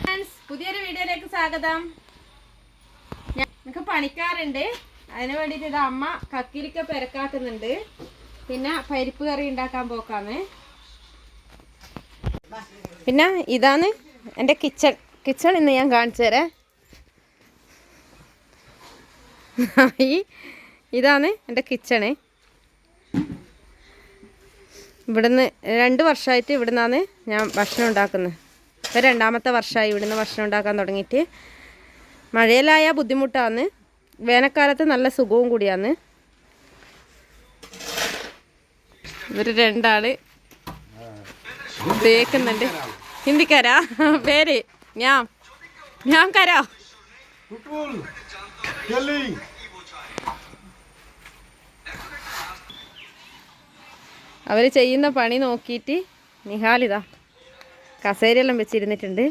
Friends പുതിയൊരു വീഡിയോയിലേക്ക് സ്വാഗതം. നിങ്ങൾക്ക് പണിക്കാറുണ്ട്. അതിന് വേണ്ടിയിട്ട് ഇത് അമ്മ കക്കിരിക്ക പെരക്കാക്കുന്നുണ്ട് പിന്നെ പരിപ്പ് കറി ഉണ്ടാക്കാൻ പോക്കാന്ന്. പിന്നെ ഇതാണ് എന്റെ കിച്ചൺ. കിച്ചൺ ഇന്ന് ഞാൻ കാണിച്ചു തരാം. ഇതാണ് എന്റെ കിച്ചണ്. ഇവിടുന്ന് രണ്ട് വർഷമായിട്ട് ഇവിടുന്നാണ് ഞാൻ ഭക്ഷണം ഉണ്ടാക്കുന്നത്. ഇപ്പം രണ്ടാമത്തെ വർഷമായി ഇവിടുന്ന് ഭക്ഷണം ഉണ്ടാക്കാൻ തുടങ്ങിയിട്ട്. മഴയിലായ ബുദ്ധിമുട്ടാണ്. വേനൽക്കാലത്ത് നല്ല സുഖവും കൂടിയാണ്. ഇവർ രണ്ടാൾ തേക്കുന്നുണ്ട് ഹിന്ദിക്കാരാ? പേര്? ഞാൻ ഞാൻ കരാ അവർ ചെയ്യുന്ന പണി നോക്കിയിട്ട് നിഹാലിതാ കസേരയെല്ലാം വെച്ചിരുന്നിട്ടുണ്ട്.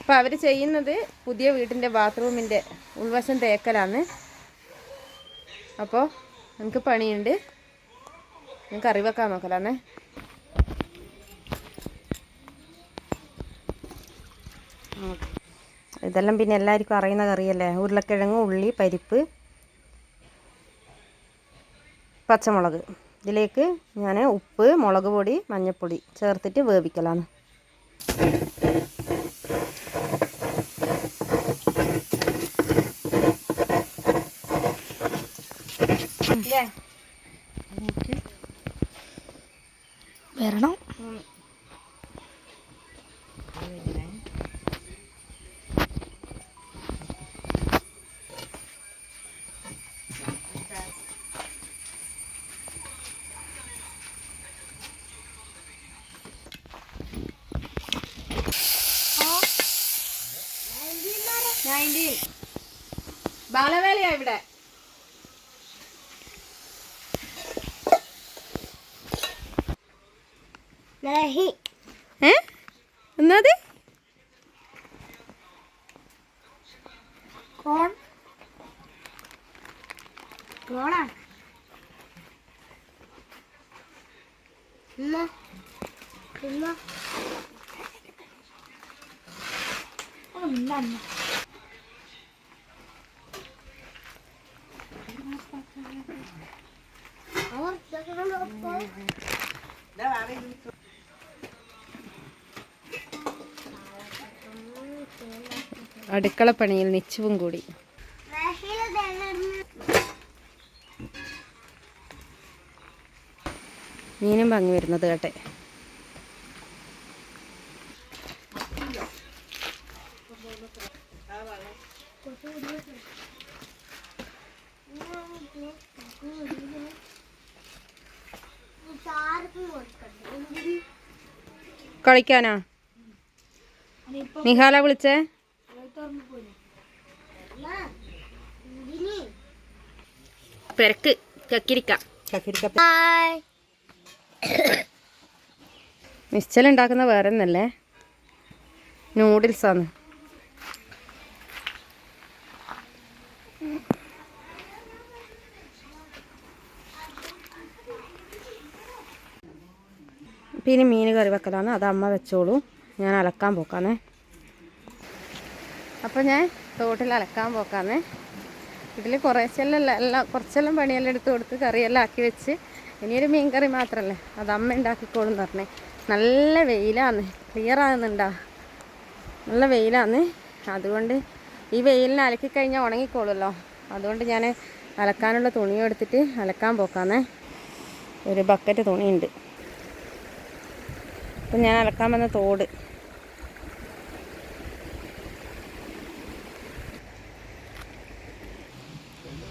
അപ്പോൾ അവർ ചെയ്യുന്നത് പുതിയ വീട്ടിന്റെ ബാത്റൂമിന്റെ ഉൾവശം തേക്കലാണ്. അപ്പോൾ നമുക്ക് പണിയുണ്ട്. നിങ്ങൾക്ക് അറിവെക്കാൻ നോക്കലാന്നേ. ഇതെല്ലാം പിന്നെ എല്ലാവർക്കും അറിയുന്ന കറിയല്ലേ? ഉരുളക്കിഴങ്ങ് ഉള്ളി പരിപ്പ്. പച്ചമുളക്. ഇതിലേക്ക് ഞാൻ ഉപ്പ് മുളക് പൊടി മഞ്ഞൾപ്പൊടി ചേർത്തിട്ട് വേവിക്കലാണ്. വരണം. നയന്റീൻ ബാലവേലയാ ഇവിടെ. ഏ? എന്നത് കോൺ. കോണാ ഇല്ല ഇല്ല ഒന്നല്ല അവർ അടുക്കള പണിയിൽ നിച്ചവും കൂടി. മീനും ഭംഗി വരുന്നത് കേട്ടെ. കളിക്കാനാ? നിഹാല വിളിച്ചേ? പെരക്ക് കക്കിരിക്ക. കക്കിരിക്ക. നിശ്ചല ഉണ്ടാക്കുന്ന വേറെ ഒന്നല്ലേ? നൂഡിൽസാണ് പിന്നെ മീൻ കറി വെക്കലാണ്. അത് അമ്മ വെച്ചോളൂ. ഞാൻ അലക്കാൻ പോക്കാന്നേ അപ്പോൾ ഞാൻ തോട്ടിൽ അലക്കാൻ പോക്കാന്നേ ഇതിൽ കുറേശ്ശെല്ലാം എല്ലാം കുറച്ചെല്ലാം പണിയെല്ലാം എടുത്ത് കൊടുത്ത് കറിയെല്ലാം ആക്കി വെച്ച് ഇനിയൊരു മീൻ കറി മാത്രമല്ലേ അത് അമ്മ ഉണ്ടാക്കിക്കോളും പറഞ്ഞേ. നല്ല വെയിലാന്ന് ക്ലിയർ ആകുന്നുണ്ടാ? നല്ല വെയിലാന്ന് അതുകൊണ്ട് ഈ വെയിലിന് അലക്കി കഴിഞ്ഞാൽ ഉണങ്ങിക്കോളുമല്ലോ അതുകൊണ്ട് ഞാൻ അലക്കാനുള്ള തുണിയും എടുത്തിട്ട് അലക്കാൻ പോക്കാന്നേ ഒരു ബക്കറ്റ് തുണിയുണ്ട്. അപ്പം ഞാൻ അലക്കാൻ വന്ന തോട്.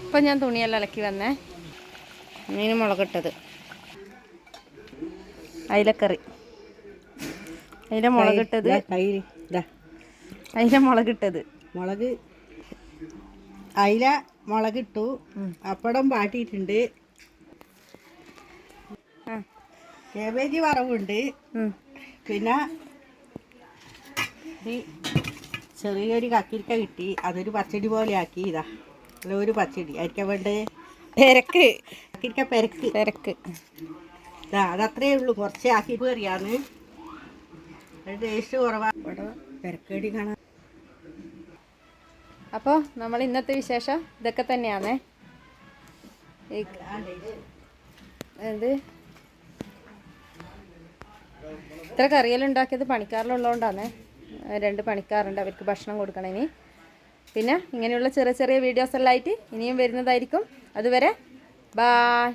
ഇപ്പം ഞാൻ തുണിയെല്ലാം ഇളക്കി വന്നേ. മീൻ മുളകിട്ടത്. അയിലക്കറി. അതിന്റെ മുളകിട്ടത്. അതിലെ മുളകിട്ടത്. മുളക്. അയില മുളകിട്ടു. അപ്പടം പാട്ടിയിട്ടുണ്ട് ആ. കേബേജ് വറവുണ്ട്. പിന്നെ ഈ ചെറിയൊരു കക്കിരിക്ക കിട്ടി. അതൊരു പച്ചടി പോലെ ആക്കി. ഇതാ അല്ല ഒരു പച്ചടി. ആയിരിക്കാൻ വേണ്ടത് പെരക്ക്. കക്കിരിക്ക പെരക്ക്. പെരക്ക്. ഇതാ അതത്രേ ഉള്ളൂ. കുറച്ച് ആക്കി കയറിയാന്ന് ടേസ്റ്റ് കുറവാ. ഇവിടെ പെരക്കടി കാണാൻ. അപ്പോൾ നമ്മൾ ഇന്നത്തെ വിശേഷം ഇതൊക്കെ തന്നെയാണേ. എന്ത്? ഇത്ര കറിയെല്ലാം ഉണ്ടാക്കിയത് പണിക്കാരിലുള്ളതുകൊണ്ടാണ് രണ്ട് പണിക്കാറുണ്ട് അവർക്ക് ഭക്ഷണം കൊടുക്കണം ഇനി. പിന്നെ ഇങ്ങനെയുള്ള ചെറിയ ചെറിയ വീഡിയോസ് എല്ലാം ആയിട്ട് ഇനിയും വരുന്നതായിരിക്കും. അതുവരെ ബായ്.